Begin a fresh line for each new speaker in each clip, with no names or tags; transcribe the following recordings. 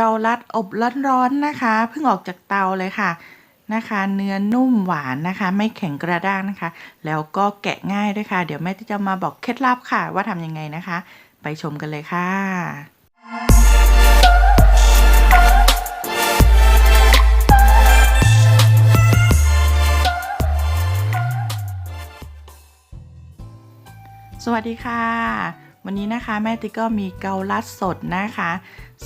เกาลัดอบร้อนๆนะคะ เพิ่งออกจากเตาเลยค่ะนะคะ เนื้อนุ่มหวานนะคะ ไม่แข็งกระด้างนะคะ แล้วก็แกะง่ายด้วยค่ะ เดี๋ยวแม่จะมาบอกเคล็ดลับค่ะ ว่าทำยังไงนะคะ ไปชมกันเลยค่ะสวัสดีค่ะ วันนี้นะคะแม่ติ๊กก็มีเกาลัดสดนะคะ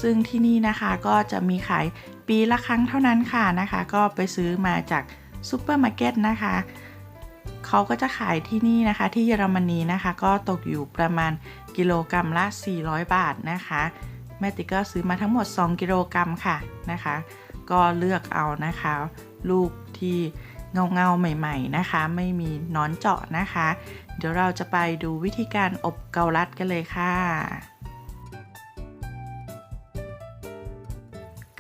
ซึ่งที่นี่นะคะก็จะมีขายปีละครั้งเท่านั้นค่ะนะคะ ก็ไปซื้อมาจากซูเปอร์มาร์เก็ตนะคะเขาก็จะขายที่นี่นะคะที่เยอรมนีนะคะ ก็ตกอยู่ประมาณกิโลกรรัมละ 400 บาทนะคะ แม่ติ๊กก็ซื้อมาทั้งหมด 2 กิโลกรัมค่ะนะคะ ก็เลือกเอานะคะ ลูกที่เงาเงาใหม่ ๆนะคะ ไม่มีนอนเจาะนะคะ เดี๋ยวเราจะไปดูวิธีการอบเกาลัดกันเลยค่ะ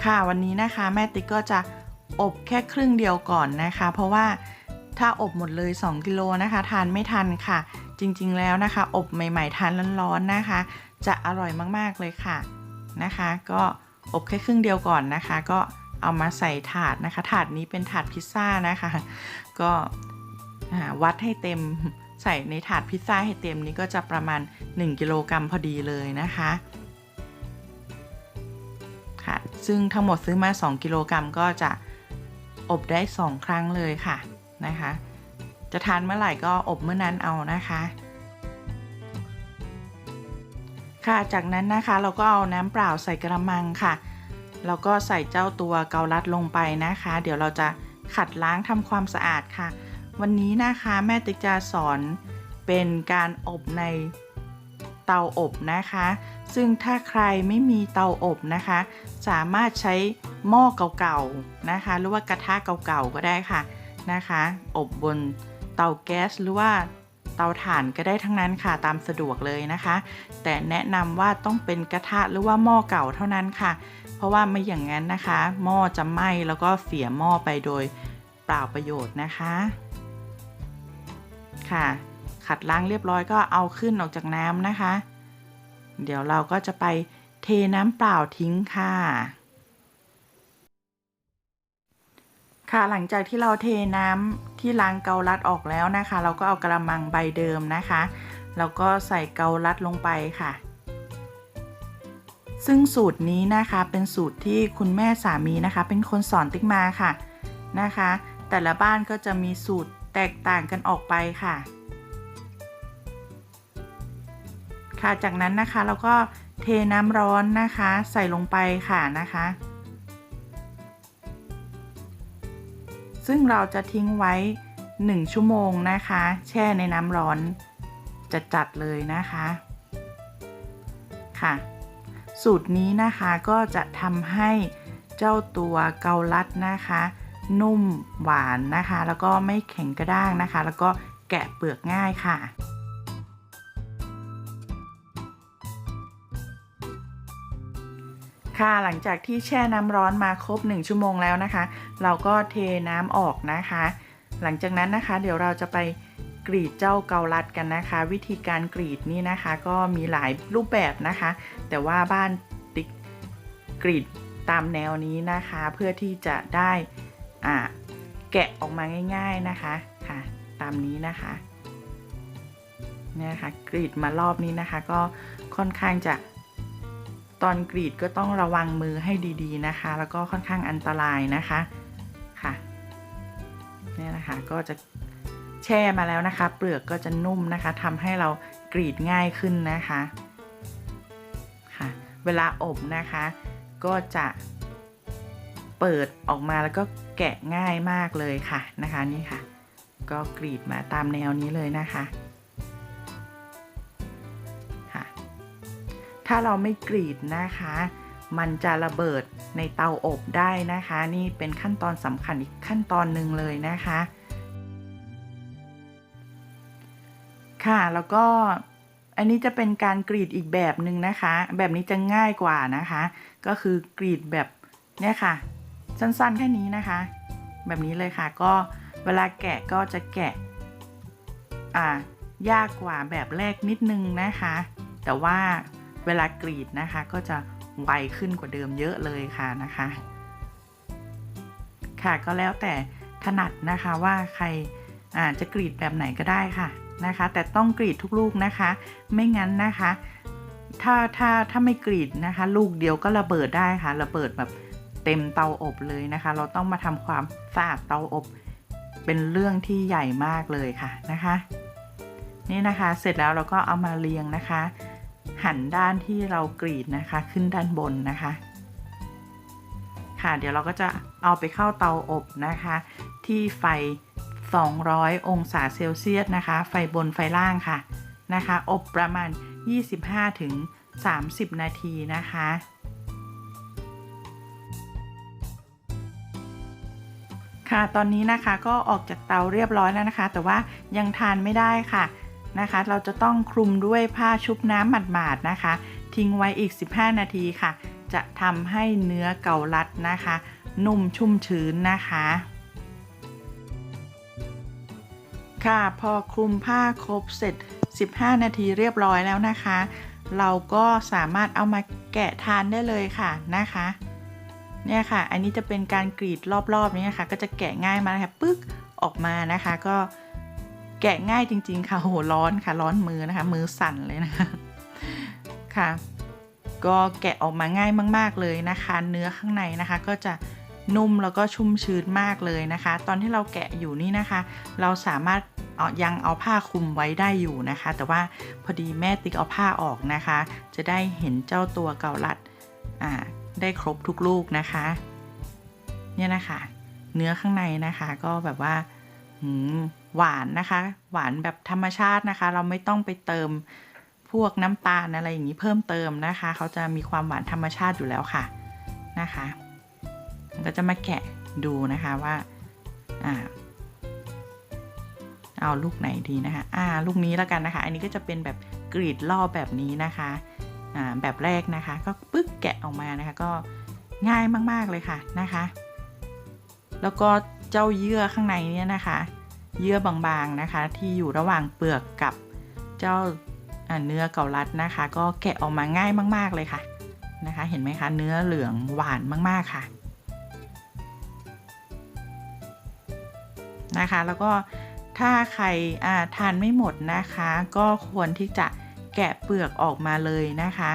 ค่ะวันนี้นะคะแม่ติ๊กก็จะอบแค่ครึ่งเดียวก่อนนะคะ เพราะว่าถ้าอบหมดเลย 2กิโลนะคะ ทานไม่ทันค่ะ จริงๆแล้วนะคะ อบใหม่ ๆ ทานร้อนๆนะคะ จะอร่อยมากๆเลยค่ะนะคะ ก็อบแค่ครึ่งเดียวก่อนนะคะ ก็เอามาใส่ถาดนะคะ ถาดนี้เป็นถาดพิซซ่านะคะ ก็วัดให้เต็มใส่ในถาดพิซซ่าให้เต็มนี้ก็จะประมาณ 1กิโลกรัมพอดีเลยนะคะ ค่ะ ซึ่งทั้งหมดซื้อมา 2 กิโลกรัมก็จะอบได้ 2 ครั้งเลยค่ะนะคะ จะทานเมื่อไหร่ก็อบเมื่อนั้นเอานะคะ ค่ะจากนั้นนะคะเราก็เอาน้ำเปล่าใส่กระมังค่ะแล้วก็ใส่เจ้าตัวเกาลัดลงไปนะคะ เดี๋ยวเราจะขัดล้างทำความสะอาดค่ะ วันนี้นะคะแม่ติ๊กจะสอนเป็นการอบใน เตาอบนะคะ ซึ่งถ้าใครไม่มีเตาอบนะคะ สามารถใช้หม้อเก่าๆนะคะ หรือว่ากระทะเก่าๆก็ได้ค่ะนะคะ อบบนเตาแก๊สหรือว่าเตาถ่านก็ได้ทั้งนั้นค่ะตามสะดวกเลยนะคะ แต่แนะนำว่าต้องเป็นกระทะหรือว่าหม้อเก่าเท่านั้นค่ะ เพราะว่าไม่อย่างนั้นนะคะ หม้อจะไหม้แล้วก็เสียหม้อไปโดยเปล่าประโยชน์นะคะค่ะ ขัดล้างเรียบร้อยก็เอาขึ้นออกจากน้ำนะคะ เดี๋ยวเราก็จะไปเทน้ำเปล่าทิ้งค่ะ ค่ะหลังจากที่เราเทน้ำที่ล้างเกาลัดออกแล้วนะคะ เราก็เอากระมังใบเดิมนะคะแล้วก็ใส่เกาลัดลงไปค่ะ ซึ่งสูตรนี้นะคะเป็นสูตรที่คุณแม่สามีนะคะ เป็นคนสอนติ๊กมาค่ะนะคะ แต่ละบ้านก็จะมีสูตรแตกต่างกันออกไปค่ะ ค่ะ จากนั้นนะคะเราก็เทน้ำร้อนนะคะ ใส่ลงไปค่ะนะคะ ซึ่งเราจะทิ้งไว้ 1 ชั่วโมงนะคะ แช่ในน้ำร้อนจะจัดเลยนะคะค่ะ สูตรนี้นะคะก็จะทำให้เจ้าตัวเกาลัดนะคะ นุ่มหวานนะคะ แล้วก็ไม่แข็งกระด้างนะคะ แล้วก็แกะเปลือกง่ายค่ะ ค่ะ หลังจากที่แช่น้ำร้อนมาครบ 1 ชั่วโมงแล้วนะคะ เราก็เทน้ำออกนะคะ หลังจากนั้นนะคะ เดี๋ยวเราจะไปกรีดเจ้าเกาลัดกันนะคะ วิธีการกรีดนี่นะคะ ก็มีหลายรูปแบบนะคะ แต่ว่าบ้านติ๊กกรีดตามแนวนี้นะคะ เพื่อที่จะได้อ่าแกะออกมาง่าย ๆนะคะค่ะ ตามนี้นะคะเนี่ยนะคะกรีดมารอบนี้นะคะ ก็ค่อนข้างจะ ตอนกรีดก็ต้องระวังมือให้ดีๆนะคะ แล้วก็ค่อนข้างอันตรายนะคะค่ะนี่นะคะก็จะแช่มาแล้วนะคะ เปลือกก็จะนุ่มนะคะทำให้เรากรีดง่ายขึ้นนะคะค่ะ เวลาอบนะคะ ก็จะเปิดออกมาแล้วก็แกะง่ายมากเลยค่ะนะคะนี่ค่ะ ก็กรีดมาตามแนวนี้เลยนะคะ ถ้าเราไม่กรีดนะคะ มันจะระเบิดในเตาอบได้นะคะ นี่เป็นขั้นตอนสำคัญอีกขั้นตอนหนึ่งเลยนะคะ ค่ะแล้วก็อันนี้จะเป็นการกรีดอีกแบบหนึ่งนะคะ แบบนี้จะง่ายกว่านะคะ ก็คือกรีดแบบเนี่ยค่ะ สั้นๆแค่นี้นะคะ แบบนี้เลยค่ะ ก็เวลาแกะก็จะแกะอ่ายากกว่าแบบแรกนิดนึงนะคะ แต่ว่า เวลากรีดนะคะก็จะไวขึ้นกว่าเดิมเยอะเลยค่ะนะคะ ค่ะก็แล้วแต่ถนัดนะคะว่าใครอ่าจะกรีดแบบไหนก็ได้ค่ะนะคะ แต่ต้องกรีดทุกลูกนะคะ ไม่งั้นนะคะ ถ้าถ้าถ้าไม่กรีดนะคะ ลูกเดียวก็ระเบิดได้ค่ะ ระเบิดแบบเต็มเตาอบเลยนะคะ เราต้องมาทำความสะอาดเตาอบเป็นเรื่องที่ใหญ่มากเลยค่ะนะคะ นี่นะคะเสร็จแล้วเราก็เอามาเรียงนะคะ หันด้านที่เรากรีดนะคะ ขึ้นด้านบนนะคะ ค่ะเดี๋ยวเราก็จะเอาไปเข้าเตาอบนะคะ ที่ไฟ 200 องศาเซลเซียสนะคะ ไฟบนไฟล่างค่ะนะคะ อบประมาณ 25ถึง30 นาทีนะคะ ค่ะตอนนี้นะคะก็ออกจากเตาเรียบร้อยแล้วนะคะ แต่ว่ายังทานไม่ได้ค่ะ นะคะ เราจะต้องคลุมด้วยผ้าชุบน้ำหมาดๆนะคะ ทิ้งไว้อีก 15 นาทีค่ะ จะทำให้เนื้อเกาลัดนะคะ นุ่มชุ่มชื้นนะคะ ค่ะพอคลุมผ้าครบเสร็จ 15 นาทีเรียบร้อยแล้วนะคะ เราก็สามารถเอามาแกะทานได้เลยค่ะนะคะเนี่ยค่ะ อันนี้จะเป็นการกรีดรอบๆนี้ค่ะ ก็จะแกะง่ายมากนะคะปึ๊กออกมานะคะ ก็ แกะง่ายจริง ๆ ค่ะโหร้อนค่ะร้อนมือนะคะ มือสั่นเลยนะคะค่ะ ก็แกะออกมาง่ายมาก ๆ เลยนะคะ เนื้อข้างในนะคะ ก็จะนุ่มแล้วก็ชุ่มชื้นมากเลยนะคะ ตอนที่เราแกะอยู่นี่นะคะ เราสามารถเอายังเอาผ้าคลุมไว้ได้อยู่นะคะ แต่ว่าพอดีแม่ติ๊กเอาผ้าออกนะคะ จะได้เห็นเจ้าตัวเกาลัดอ่าได้ครบทุกลูกนะคะ เนี่ยนะคะ เนื้อข้างในนะคะก็แบบว่า หวานนะคะ หวานแบบธรรมชาตินะคะ เราไม่ต้องไปเติมพวกน้ำตาลอะไรอย่างนี้เพิ่มเติมนะคะ เขาจะมีความหวานธรรมชาติอยู่แล้วค่ะนะคะก็จะมาแกะดูนะคะว่าอ่าเอาลูกไหนดีนะคะอ่าลูกนี้แล้วกันนะคะ อันนี้ก็จะเป็นแบบกรีดรอบแบบนี้นะคะอ่าแบบแรกนะคะ ก็ปึ๊กแกะออกมานะคะ ก็ง่ายมากๆเลยค่ะนะคะ แล้วก็เจ้าเยื่อข้างในเนี่ยนะคะ เยื่อบางๆนะคะ ที่อยู่ระหว่างเปลือกกับเจ้าเนื้อเกาลัดนะคะ ก็แกะออกมาง่ายมาก ๆเลยค่ะนะคะ เห็นไหมคะเนื้อเหลืองหวานมากๆค่ะนะคะ แล้วก็ถ้าใครทานไม่หมดนะคะ ก็ควรที่จะแกะเปลือกออกมาเลยนะคะ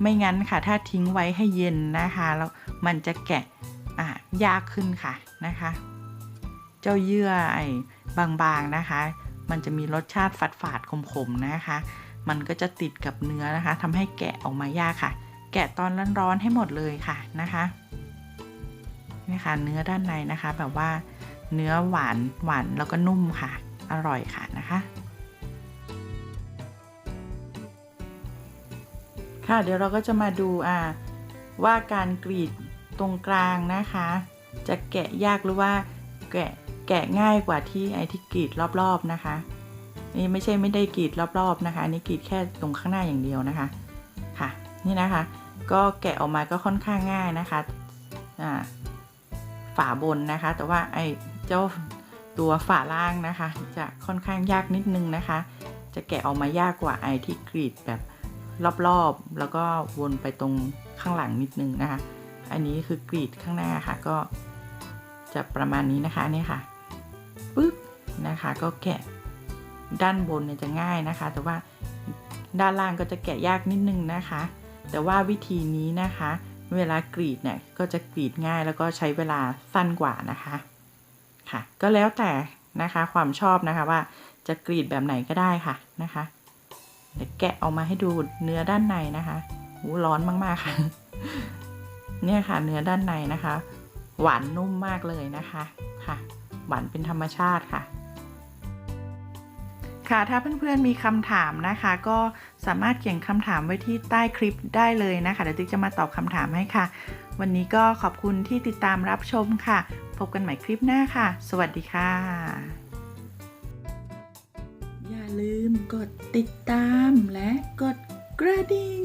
ไม่งั้นค่ะถ้าทิ้งไว้ให้เย็นนะคะแล้วมันจะแกะยากขึ้นค่ะนะคะ เจ้าเยื่อไอ บางๆนะคะ มันจะมีรสชาติฝาดๆขมๆนะคะ มันก็จะติดกับเนื้อนะคะทำให้แกะออกมายากค่ะ แกะตอนร้อนๆให้หมดเลยค่ะนะคะนี่ค่ะเนื้อด้านในนะคะ แบบว่าเนื้อหวานหวานแล้วก็นุ่มค่ะ อร่อยค่ะนะคะ ค่ะเดี๋ยวเราก็จะมาดูอ่าว่าการกรีดตรงกลางนะคะ จะแกะยากหรือว่าแกะ แกะง่ายกว่าที่ไอที่กรีดรอบๆนะคะ นี่ไม่ใช่ไม่ได้กรีดรอบๆนะคะ นี่กรีดแค่ตรงข้างหน้าอย่างเดียวนะคะ ค่ะ นี่นะคะ ก็แกะออกมาก็ค่อนข้างง่ายนะคะ อ่า ฝาบนนะคะ แต่ว่าไอเจ้าตัวฝาล่างนะคะ จะค่อนข้างยากนิดนึงนะคะ จะแกะออกมายากกว่าไอที่กรีดแบบรอบๆ แล้วก็วนไปตรงข้างหลังนิดนึงนะคะ อันนี้คือกรีดข้างหน้าค่ะ ก็จะประมาณนี้นะคะเนี่ยค่ะ ปึ๊บนะคะก็แกะด้านบนเนี่ยจะง่ายนะคะ แต่ว่าด้านล่างก็จะแกะยากนิดนึงนะคะ แต่ว่าวิธีนี้นะคะ เวลากรีดเนี่ยก็จะกรีดง่ายแล้วก็ใช้เวลาสั้นกว่านะคะค่ะก็แล้วแต่นะคะความชอบนะคะว่าจะกรีดแบบไหนก็ได้ค่ะนะคะเดี๋ยวแกะออกมาให้ดูเนื้อด้านในนะคะหูร้อนมากๆค่ะ เนี่ยค่ะเนื้อด้านในนะคะ หวานนุ่มมากเลยนะคะค่ะ หวานเป็นธรรมชาติค่ะ ค่ะถ้าเพื่อนๆมีคำถามนะคะ ก็สามารถเขียนคำถามไว้ที่ใต้คลิปได้เลยนะคะเดี๋ยวติ๊กจะมาตอบคำถามให้ค่ะ วันนี้ก็ขอบคุณที่ติดตามรับชมค่ะ พบกันใหม่คลิปหน้าค่ะ สวัสดีค่ะ อย่าลืมกดติดตามและกดกระดิ่ง